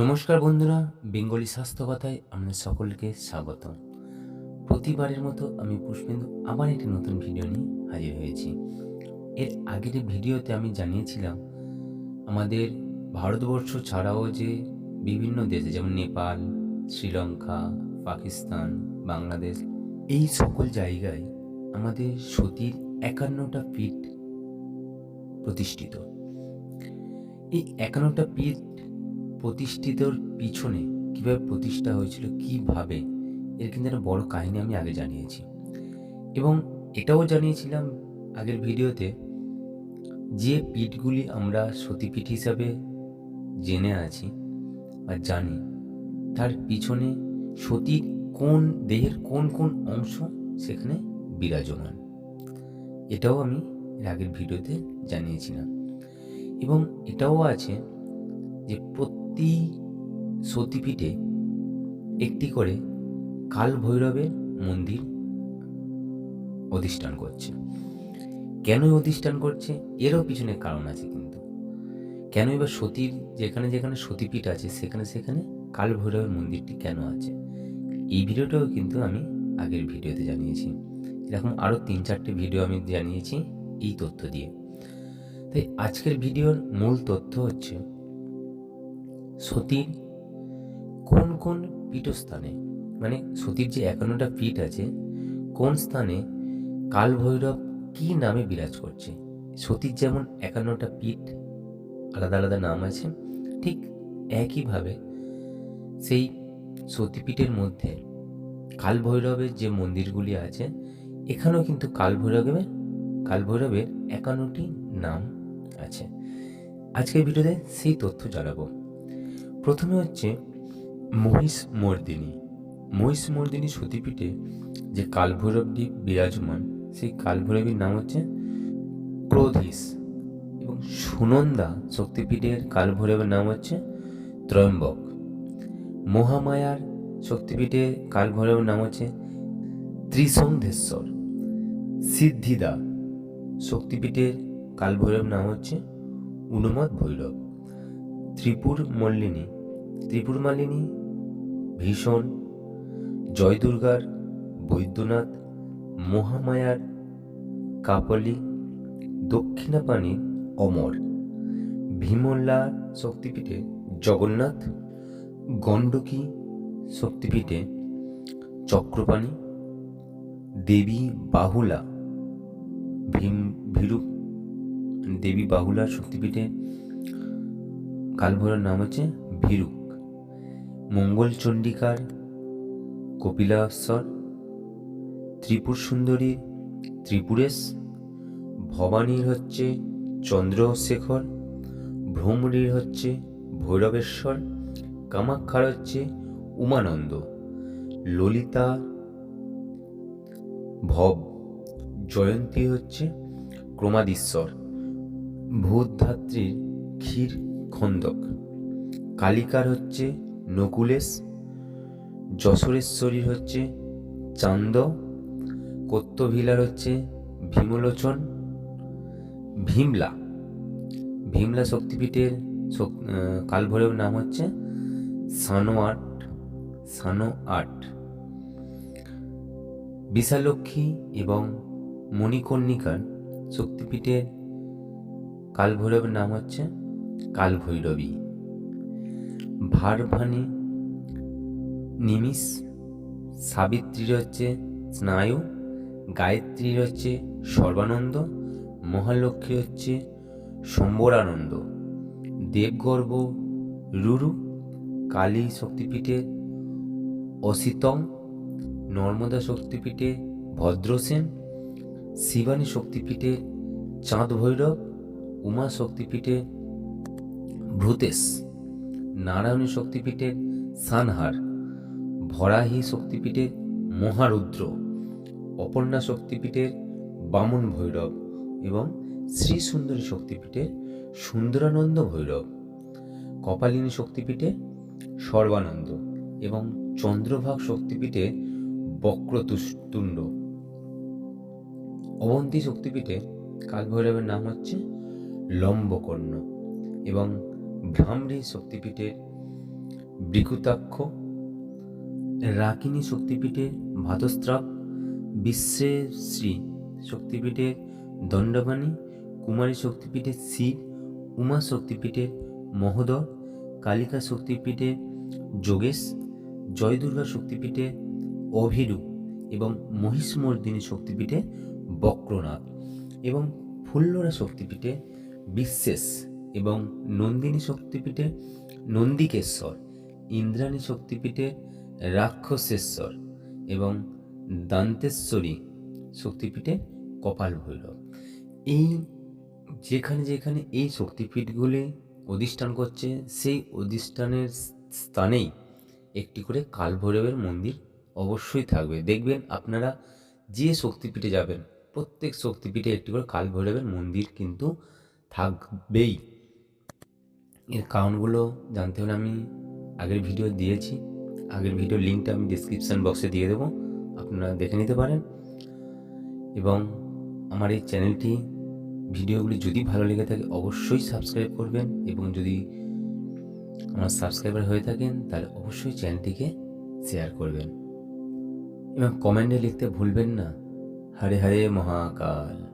নমস্কার বন্ধুরা, বেঙ্গলি স্বাস্থ্য কথায় আপনাদের সকলকে স্বাগত প্রতিবারের মতো আমি পুষ্পেন্দু আবার একটি নতুন ভিডিও নিয়ে হাজির হয়েছি। এর আগের ভিডিওতে আমি জানিয়েছিলাম, আমাদের ভারতবর্ষ ছাড়াও যে বিভিন্ন দেশে যেমন নেপাল, শ্রীলঙ্কা, পাকিস্তান, বাংলাদেশ, এই সকল জায়গায় আমাদের সতীর একান্নটা পীঠ প্রতিষ্ঠিত। এই একান্নটা পীঠ প্রতিষ্ঠিতর পিছনে কীভাবে প্রতিষ্ঠা হয়েছিল, কীভাবে, এর কিন্তু একটা বড় কাহিনী আমি আগে জানিয়েছি। এবং এটাও জানিয়েছিলাম আগের ভিডিওতে যে পিঠগুলি আমরা সতীপীঠ হিসাবে জেনে আছি বা জানি, তার পিছনে সতীর কোন দেহের কোন কোন অংশ সেখানে বিরাজমান। এটাও আমি এর আগের ভিডিওতে জানিয়েছিলাম। এবং এটাও আছে যে প্রতি সতীপীঠে একটি করে কাল ভৈরবের মন্দির অধিষ্ঠান করছে। কেন অধিষ্ঠান করছে? এরও পিছনে কারণ আছে কিন্তু। কেন এবার সতীর যেখানে যেখানে সতীপীঠ আছে, সেখানে সেখানে কাল ভৈরবের মন্দিরটি কেন আছে? এই ভিডিওটাও কিন্তু আমি আগের ভিডিওতে জানিয়েছি। এরকম আরও তিন চারটে ভিডিও আমি জানিয়েছি এই তথ্য দিয়ে। তাই আজকের ভিডিওর মূল তথ্য হচ্ছে সতীর কোন কোন পীঠস্থানে মানে সতীর যে একান্নটা পীঠ আছে, কোন স্থানে কাল ভৈরব কি নামে বিরাজ করছে? সতীর যেমন একান্নটা পীঠ আলাদা আলাদা নাম আছে, ঠিক একইভাবে সেই সতীপীঠের মধ্যে কাল ভৈরবের যে মন্দিরগুলি আছে, এখানেও কিন্তু কাল ভৈরবের কাল ভৈরবের একান্নটি নাম আছে। আজকের ভিডিওতে সেই তথ্য জানাব। প্রথমে হচ্ছে মহিষ মর্দিনী। মহিষ মর্দিনী সতীপীঠে যে কালভৈরবটি বিরাজমান, সেই কালভৈরবীর নাম হচ্ছে ক্রোধিস এবং সুনন্দা শক্তিপীঠের কালভৈরবের নাম হচ্ছে ত্রয়ম্বক। মহামায়ার শক্তিপীঠের কালভৈরবের নাম হচ্ছে ত্রিসন্ধেশ্বর সিদ্ধিদা শক্তিপীঠের কালভৈরব নাম হচ্ছে উন্মত ভৈরব। ত্রিপুর মল্লিনী ত্রিপুর মালিনী ভীষণ জয় দুর্গার বৈদ্যনাথ, মহামায়ার, কাপলি দক্ষিণাপানি অমর, ভীমল্লা শক্তিপীঠে জগন্নাথ, গণ্ডকী শক্তিপীঠে চক্রপাণি, দেবী বাহুলা, ভীম, ভীরু, দেবী বাহুলার শক্তিপীঠে কালভৈরর নাম হচ্ছে ভীরুক মঙ্গল চণ্ডিকার কপিলাশ্বর ত্রিপুর সুন্দরী, ত্রিপুরেশ, ভবানীর হচ্ছে চন্দ্রশেখর ভ্রমরীর হচ্ছে ভৈরবেশ্বর, কামাক্ষার হচ্ছে উমানন্দ, ললিতা ভব, জয়ন্তী হচ্ছে ক্রমাদীশ্বর, ভূতধাত্রীর ক্ষীর খন্দক, কালিকার হচ্ছে নকুলেশ, যশোরেশ্বরীর হচ্ছে চান্দ, কত্তভিলার হচ্ছে ভীমলোচন, ভীমলা। ভীমলা শক্তিপীঠের কালভৈরব নাম হচ্ছে সানো আট সানো আট বিশালক্ষী এবং মণিকর্ণিকার শক্তিপীঠের কালভৈরবের নাম হচ্ছে কালভৈরবী। ভারভানি নিমিষ, সাবিত্রীর হচ্ছে স্নায়ু, গায়ত্রীর হচ্ছে সর্বানন্দ, মহালক্ষ্মী হচ্ছে সম্বরানন্দ। দেবগর্ভ, রুরু, কালী শক্তিপীঠে অসিতম নর্মদা শক্তিপীঠে ভদ্রসেন, শিবানী শক্তিপীঠে চাঁদ ভৈরব উমা শক্তিপীঠে ভূতেশ। নারায়ণী শক্তিপীঠের সানহার, ভরাহি শক্তিপীঠের মহারুদ্র, অপর্ণা শক্তিপীঠের বামন ভৈরব এবং শ্রী সুন্দরী শক্তিপীঠের সুন্দরানন্দ ভৈরব, কপালিনী শক্তিপীঠে সর্বানন্দ এবং চন্দ্রভাগ শক্তিপীঠে বক্রতুণ্ড অবন্তী শক্তিপীঠে কালভৈরবের নাম হচ্ছে লম্বকর্ণ এবং ভ্রামরী শক্তিপীঠের বৃকুতাক্ষ রাকিনী শক্তিপীঠে ভাতস্ত্রাপ বিশ্বেশ্রী শক্তিপীঠে দণ্ডবাণী, কুমারী শক্তিপীঠে শিব উমা শক্তিপীঠে মহোদর, কালিকা শক্তিপীঠে যোগেশ, জয়দুর্গা শক্তিপীঠে অভিরূপ এবং মহিষমর্দিনী শক্তিপীঠে বক্রনাথ এবং ফুল্লরা শক্তিপীঠে বিশ্বেশ এবং নন্দিনী শক্তিপীঠে নন্দিকেশ্বর, ইন্দ্রাণী শক্তিপীঠে রাক্ষসেশ্বর এবং দান্তেশ্বরী শক্তিপীঠে কপাল ভৈরব এই যেখানে যেখানে এই শক্তিপীঠগুলি অধিষ্ঠান করছে, সেই অধিষ্ঠানের স্থানেই একটি করে কালভৈরবের মন্দির অবশ্যই থাকবে। দেখবেন আপনারা যে শক্তিপীঠে যাবেন, প্রত্যেক শক্তিপীঠে একটি করে কালভৈরবের মন্দির কিন্তু থাকবেই। এর কারণগুলো জানতে হলে আমি আগের ভিডিও দিয়েছি। আগের ভিডিও লিঙ্কটা আমি ডিসক্রিপশান বক্সে দিয়ে দেবো। আপনারা দেখে নিতে পারেন। এবং আমার এই চ্যানেলটি ভিডিওগুলি যদি ভালো লেগে থাকে, অবশ্যই সাবস্ক্রাইব করবেন। এবং যদি আমার সাবস্ক্রাইবার হয়ে থাকেন, তাহলে অবশ্যই চ্যানেলটিকে শেয়ার করবেন। এবং কমেন্টে লিখতে ভুলবেন না। হরে হরে মহাকাল।